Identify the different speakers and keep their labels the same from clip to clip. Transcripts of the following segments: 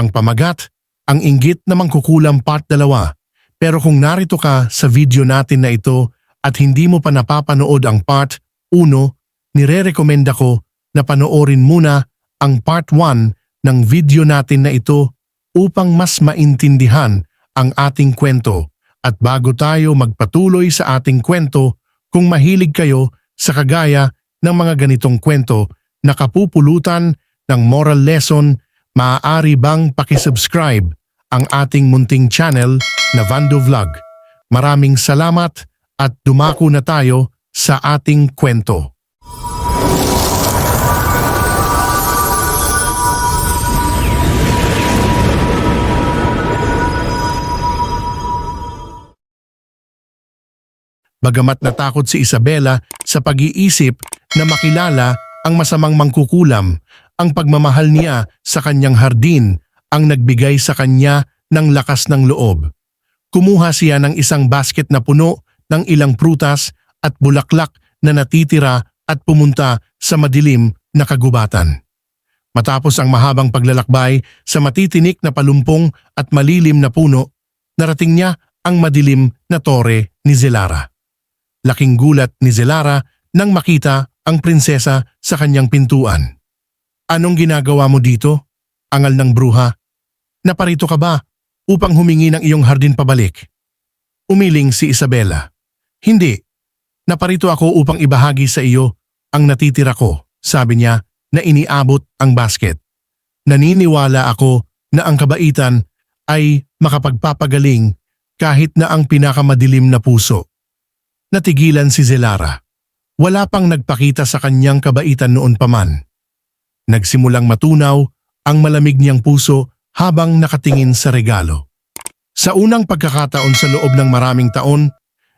Speaker 1: Ang pamagat, ang inggit na mangkukulam part 2. Pero kung narito ka sa video natin na ito at hindi mo pa napapanood ang part 1, nire-recommenda ko na panoorin muna ang part 1 ng video natin na ito upang mas maintindihan ang ating kwento. At bago tayo magpatuloy sa ating kwento, kung mahilig kayo sa kagaya ng mga ganitong kwento na kapupulutan ng moral lesson, maaari bang pakisubscribe ang ating munting channel na Vando Vlog. Maraming salamat at dumako na tayo sa ating kwento. Bagamat natakot si Isabela sa pag-iisip na makilala ang masamang mangkukulam, ang pagmamahal niya sa kanyang hardin ang nagbigay sa kanya ng lakas ng loob. Kumuha siya ng isang basket na puno ng ilang prutas at bulaklak na natitira at pumunta sa madilim na kagubatan. Matapos ang mahabang paglalakbay sa matitinik na palumpong at malilim na puno, narating niya ang madilim na tore ni Zelara. Laking gulat ni Zelara nang makita ang prinsesa sa kanyang pintuan. Anong ginagawa mo dito? Angal ng bruha. Naparito ka ba upang humingi ng iyong hardin pabalik? Umiling si Isabella. Hindi. Naparito ako upang ibahagi sa iyo ang natitira ko, sabi niya na iniabot ang basket. Naniniwala ako na ang kabaitan ay makapagpapagaling kahit na ang pinakamadilim na puso. Natigilan si Zelara. Wala pang nagpakita sa kanyang kabaitan noon pa man. Nagsimulang matunaw ang malamig niyang puso habang nakatingin sa regalo. Sa unang pagkakataon sa loob ng maraming taon,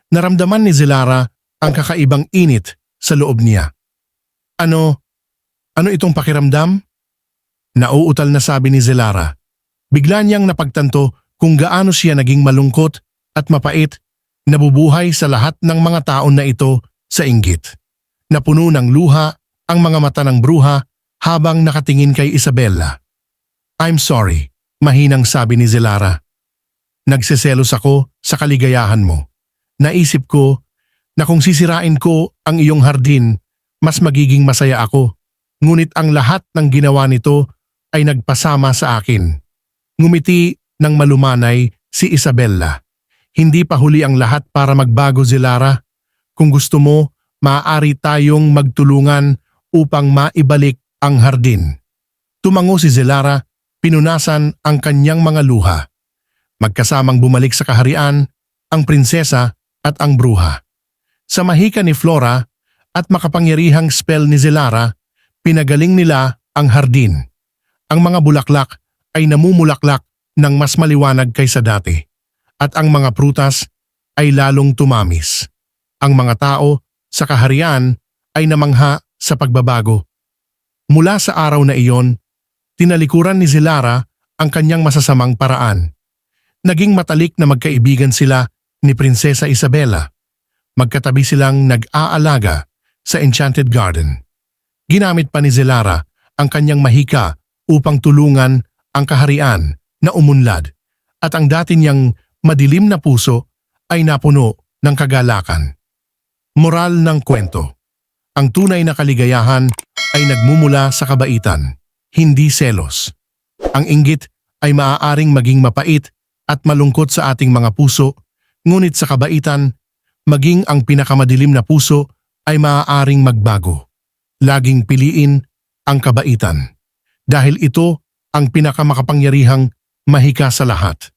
Speaker 1: naramdaman ni Zelara ang kakaibang init sa loob niya. Ano, ano itong pakiramdam? Nauutal na sabi ni Zelara. Bigla niyang napagtanto kung gaano siya naging malungkot at mapait, nabubuhay sa lahat ng mga taon na ito sa inggit. Napuno ng luha ang mga mata ng bruha habang nakatingin kay Isabella. I'm sorry, mahinang sabi ni Zelara. Nagseselos ako sa kaligayahan mo. Naisip ko na kung sisirain ko ang iyong hardin, mas magiging masaya ako. Ngunit ang lahat ng ginawa nito ay nagpasama sa akin. Ngumiti ng malumanay si Isabella. Hindi pa huli ang lahat para magbago Zelara. Kung gusto mo, maaari tayong magtulungan upang maibalik ang hardin. Tumango si Zelara, pinunasan ang kanyang mga luha. Magkasamang bumalik sa kaharian, ang prinsesa at ang bruha. Sa mahika ni Flora at makapangyarihang spell ni Zelara, pinagaling nila ang hardin. Ang mga bulaklak ay namumulaklak ng mas maliwanag kaysa dati at ang mga prutas ay lalong tumamis. Ang mga tao sa kaharian ay namangha sa pagbabago. Mula sa araw na iyon, tinalikuran ni Zelara ang kanyang masasamang paraan. Naging matalik na magkaibigan sila ni Prinsesa Isabella. Magkatabi silang nag-aalaga sa Enchanted Garden. Ginamit pa ni Zelara ang kanyang mahika upang tulungan ang kaharian na umunlad at ang dati niyang madilim na puso ay napuno ng kagalakan. Moral ng kwento. Ang tunay na kaligayahan ay nagmumula sa kabaitan, hindi selos. Ang inggit ay maaaring maging mapait at malungkot sa ating mga puso, ngunit sa kabaitan, maging ang pinakamadilim na puso ay maaaring magbago. Laging piliin ang kabaitan dahil ito ang pinakamakapangyarihang mahika sa lahat.